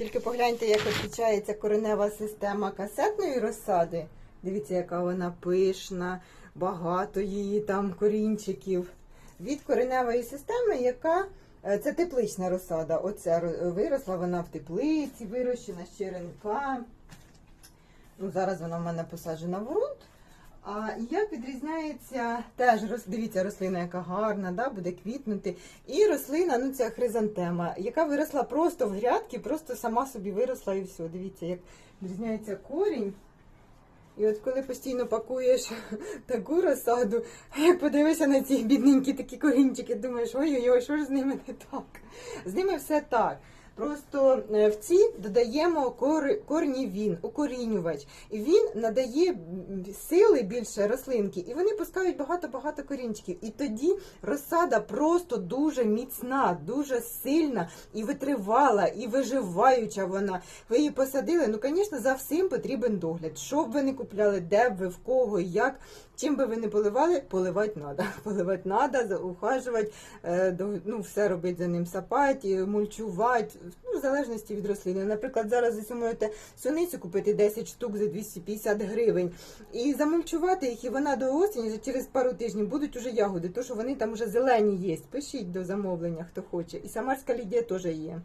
Тільки погляньте, як відрізняється коренева система касетної розсади. Дивіться, яка вона пишна, багато її там корінчиків. Від кореневої системи, яка е, це теплична розсада. Оце виросла вона в теплиці, вирощена з черенка. Ну, зараз вона в мене посаджена в ґрунт. А як відрізняється теж дивіться, рослина, яка гарна, да, буде квітнути. І рослина, ну це хризантема, яка виросла просто в грядки, просто сама собі виросла і все. Дивіться, як відрізняється корінь. І от коли постійно пакуєш таку розсаду, як подивишся на ці бідненькі такі корінчики, думаєш, ой-ой-ой, що ж з ними не так? З ними все так. Просто е, в ці додаємо кор, корнівін, укорінювач. І він надає сили більше рослинки, і вони пускають багато-багато корінчиків. І тоді розсада просто дуже міцна, дуже сильна і витривала, і виживаюча вона. Ви її посадили. Ну, звісно, за всім потрібен догляд. Що б ви не купляли, де б ви, в кого, як. Чим би ви не поливали, поливати треба. Поливати треба, ухажувати, е, ну, все робити за ним, сапати, мульчувати, ну, в залежності від рослини. Наприклад, зараз ви можете суницю купити 10 штук за 250 гривень і замульчувати їх, і вона до осені, через пару тижнів будуть уже ягоди, тому що вони там вже зелені є. Пишіть до замовлення, хто хоче. І самарська лідія теж є.